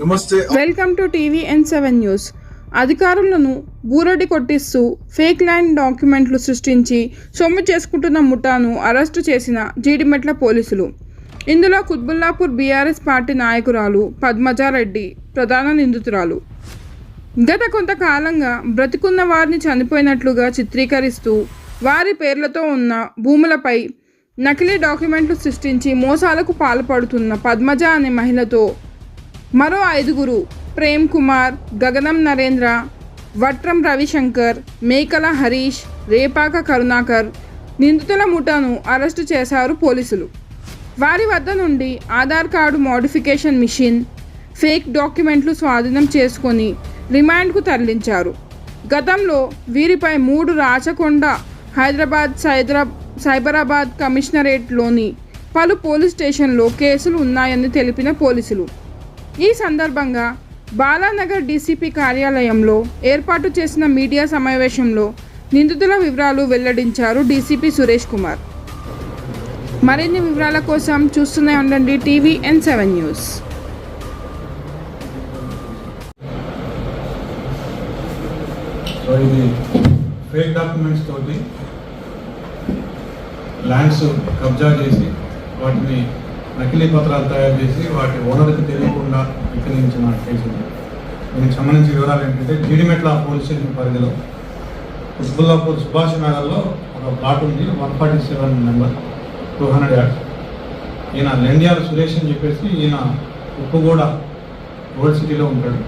నమస్తే. Welcome to TV N seven news. అధికారులను బూరడి కొట్టిస్తూ ఫేక్ ల్యాండ్ డాక్యుమెంట్లు సృష్టించి సొమ్ము చేసుకుంటున్న ముఠాను అరెస్టు చేసిన జీడిమెట్ల పోలీసులు. ఇందులో కుత్బుల్లాపూర్ బీఆర్ఎస్ పార్టీ నాయకురాలు పద్మజారెడ్డి ప్రధాన నిందితురాలు. గత కొంతకాలంగా బ్రతికున్న వారిని చనిపోయినట్లుగా చిత్రీకరిస్తూ వారి పేర్లతో ఉన్న భూములపై నకిలీ డాక్యుమెంట్లు సృష్టించి మోసాలకు పాల్పడుతున్న పద్మజ అనే మహిళతో మరో ఐదుగురు ప్రేమ్ కుమార్ గగనం నరేంద్ర వట్రం రవిశంకర్ మేకల హరీష్ రేపాక కరుణాకర్ నిందితుల ముఠాను అరెస్టు చేశారు పోలీసులు. వారి వద్ద నుండి Aadhaar card modification machine fake డాక్యుమెంట్లు స్వాధీనం చేసుకొని రిమాండ్కు తరలించారు. గతంలో వీరిపై మూడు రాచకొండ హైదరాబాద్ సైదరా సైబరాబాద్ కమిషనరేట్లోని పలు పోలీస్ స్టేషన్లో కేసులు ఉన్నాయని తెలిపిన పోలీసులు. ఈ సందర్భంగా బాలానగర్ డీసీపీ కార్యాలయంలో ఏర్పాటు చేసిన మీడియా సమావేశంలో నిందితుల వివరాలు వెల్లడించారు డీసీపీ సురేష్ కుమార్. మరిన్ని వివరాల కోసం చూస్తూనే ఉండండి TV N seven news. Fake documents తోటి ల్యాండ్స్ కబ్జా చేసి వాటిని నకిలీ పత్రాలు తయారు చేసి వాటి ఓనర్కి తెలియకుండా విక్రయించిన కేసు దీనికి సంబంధించిన వివరాలు ఏంటంటే జీడిమెట్ల పోలీస్ స్టేషన్ పరిధిలో ఉస్బుల్లాపూర్ సుభాష్ నగర్లో ఒక ప్లాట్ ఉంది one forty seven number two hundred yards. ఈయన లెండియాల సురేష్ అని చెప్పేసి ఈయన ఉప్పుగూడ ఓల్డ్ సిటీలో ఉంటాడు.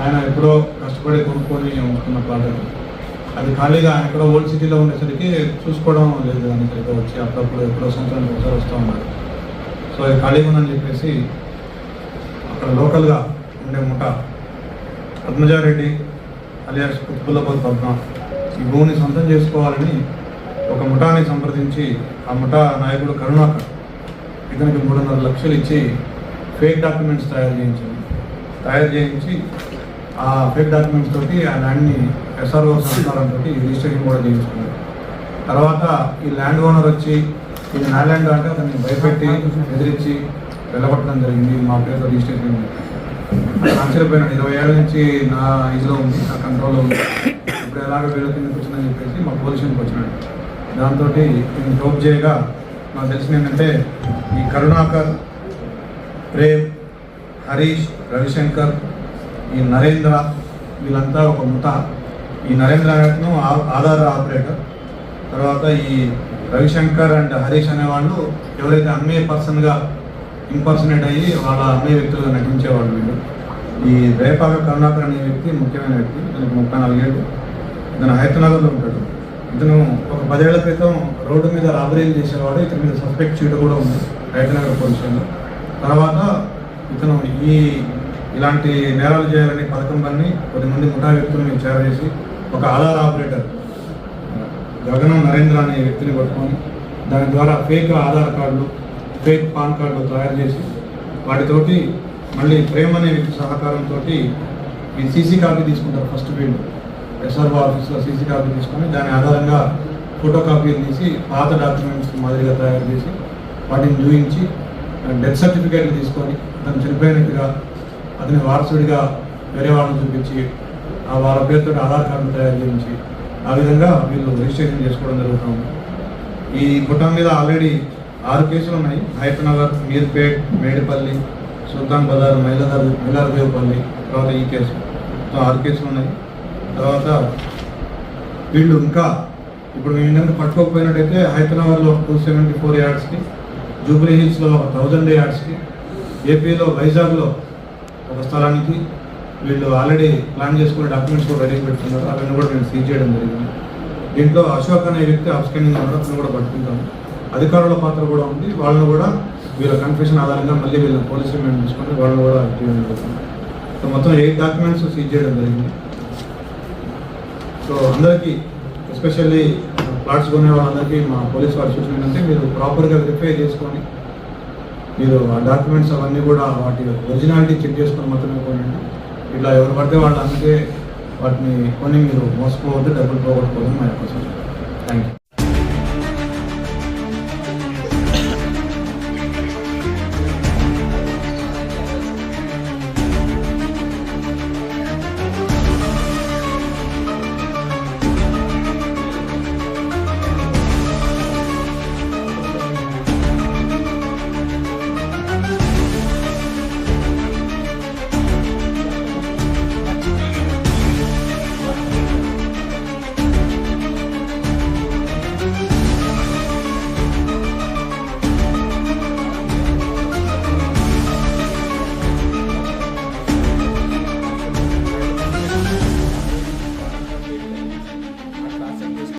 ఆయన ఎప్పుడో కష్టపడి కొనుక్కొని ఉంటున్న ప్లాట్ అది. అది ఖాళీగా ఆయన ఎక్కడో ఓల్డ్ సిటీలో ఉండేసరికి చూసుకోవడం లేదు అని సరిగ్గా వచ్చి అప్పుడప్పుడు ఎప్పుడో సంవత్సరానికి ఒకసారి వస్తూ ఉన్నారు సో అది ఖాళీగా ఉందని చెప్పేసి అక్కడ లోకల్గా ఉండే ముఠ పద్మజారెడ్డి అలియాస్ కుత్బుల్లపల్ పద్మ ఈ భూమిని సొంతం చేసుకోవాలని ఒక ముఠాని సంప్రదించి ఆ ముఠా నాయకుడు కరుణాకర్ ఇతనికి మూడున్నర లక్షలు ఇచ్చి ఫేక్ డాక్యుమెంట్స్ తయారు చేయించింది తయారు చేయించి ఆ ఫేక్ డాక్యుమెంట్స్ తోటి ఆ ల్యాండ్ని ఎస్ఆర్ఓ సహకారంతో రిజిస్ట్రేషన్ కూడా చేయించుకున్నారు తర్వాత ఈ ల్యాండ్ ఓనర్ వచ్చి ఇది నా అంటే అతన్ని భయపెట్టి ఎదిరించి వెళ్ళగొట్టడం జరిగింది. మా పేరు రిజిస్ట్రేషన్ ఉంది. ఆశ్చర్యపోయినాడు ఇరవై ఏళ్ళ నుంచి నా ఇదిలో ఉంది నా కంట్రోల్లో ఉంది. ఇప్పుడు ఎలాగ వీళ్ళ కిందకి వచ్చిందని చెప్పేసి మా పొజిషన్కి వచ్చినాడు. దాంతో నేను ప్రోప్ చేయగా నాకు తెలిసిన ఏంటంటే ఈ కరుణాకర్ ప్రేమ్ హరీష్ రవిశంకర్ ఈ నరేంద్ర వీళ్ళంతా ఒక ముఠ. ఈ నరేంద్ర అనేతను ఆ- ఆధార్ ఆపరేటర్. తర్వాత ఈ రవిశంకర్ అండ్ హరీష్ అనేవాళ్ళు ఎవరైతే అమ్మే పర్సన్గా ఇంపర్సనేట్ అయ్యి వాళ్ళ అమ్మే వ్యక్తులుగా నటించేవాళ్ళు వీళ్ళు. ఈ రేపాక కరుణాకర్ అనే వ్యక్తి ముఖ్యమైన వ్యక్తి ఇతనికి ముప్పై నాలుగేళ్ళు. ఇతను హైదరాబాద్లో ఉంటాడు. ఇతను ఒక పదేళ్ళ క్రితం రోడ్డు మీద రాబరీలు చేసేవాడు ఇతని మీద సస్పెక్ట్ చేయడం కూడా ఉంది హైదరాబాద్ పోలీసులు. తర్వాత ఇతను ఈ ఇలాంటి నేరాలు చేయాలని పథకం పని కొద్దిమంది ముఠా వ్యక్తులను చేరవేసి ఒక ఆధార్ ఆపరేటర్ గగనం నరేంద్ర అనే వ్యక్తిని పట్టుకొని దాని ద్వారా ఫేక్ ఆధార్ కార్డులు ఫేక్ పాన్ కార్డులు తయారు చేసి వాటితోటి మళ్ళీ ప్రేమ అనే వ్యక్తి సహకారంతో ఈ సీసీ కాపీ తీసుకుంటారు ఫస్ట్ వీళ్ళు ఎస్ఆర్ఓ ఆఫీస్లో సీసీ కాపీ తీసుకొని దాని ఆధారంగా ఫోటో కాపీలు తీసి పాత డాక్యుమెంట్స్ మాదిరిగా తయారు చేసి వాటిని చూపించి డెత్ సర్టిఫికేట్లు తీసుకొని అతను చనిపోయినట్టుగా అతని వారసుడిగా వేరే వాళ్ళని చూపించి ఆ వాళ్ళ పేరుతో ఆధార్ కార్డు తయారు చేయించి ఆ విధంగా వీళ్ళు రిజిస్ట్రేషన్ చేసుకోవడం జరుగుతుంది ఈ గుట్టం మీద ఆల్రెడీ ఆరు కేసులు ఉన్నాయి. హైతనగర్ మీర్పేట్ మేడిపల్లి సుల్తాన్ బజార్ మైలదార్ మైలారదేవపల్లి తర్వాత ఈ కేసు. సో ఆరు కేసులు ఉన్నాయి. తర్వాత వీళ్ళు ఇంకా ఇప్పుడు మేము ఏంటంటే పట్టుకోకపోయినట్టయితే హైదరాబాద్లో టూ సెవెంటీ ఫోర్ యార్డ్స్కి జూబ్లీ హిల్స్లో ఒక థౌజండ్ యార్డ్స్కి ఏపీలో వైజాగ్లో ఒక స్థలానికి వీళ్ళు ఆల్రెడీ ప్లాన్ చేసుకునే డాక్యుమెంట్స్ కూడా రెడీ పెట్టుకున్నారు అవన్నీ కూడా మేము సీజ్ చేయడం జరిగింది. దీంట్లో అశోక్ అనే వ్యక్తి అబ్స్కెండింగ్ ఉన్నారు. అతను కూడా పట్టుకుంటాము. అధికారుల పాత్ర కూడా ఉంది. వాళ్ళని కూడా వీళ్ళ కన్ఫ్యూషన్ ఆధారంగా మళ్ళీ వీళ్ళ పోలీస్ రిమాండ్ తీసుకొని వాళ్ళని కూడా చేయడం జరుగుతుంది. సో మొత్తం ఎయిట్ డాక్యుమెంట్స్ సీజ్ చేయడం జరిగింది. సో అందరికీ ఎస్పెషల్లీ ప్లాట్స్ కొనే వాళ్ళందరికీ మా పోలీస్ వారి సూచన ఏంటంటే మీరు ప్రాపర్గా వెరిఫై చేసుకొని మీరు ఆ డాక్యుమెంట్స్ అవన్నీ కూడా వాటి ఒరిజినాలిటీ చెక్ చేసుకొని మాత్రమే కొనండి ఇట్లా ఎవరు పడితే వాళ్ళు అందుకే వాటిని కొని మీరు మోసపోవద్దు డబ్బులు పోగొట్టుకోవద్దు మా యొక్క థ్యాంక్ యూ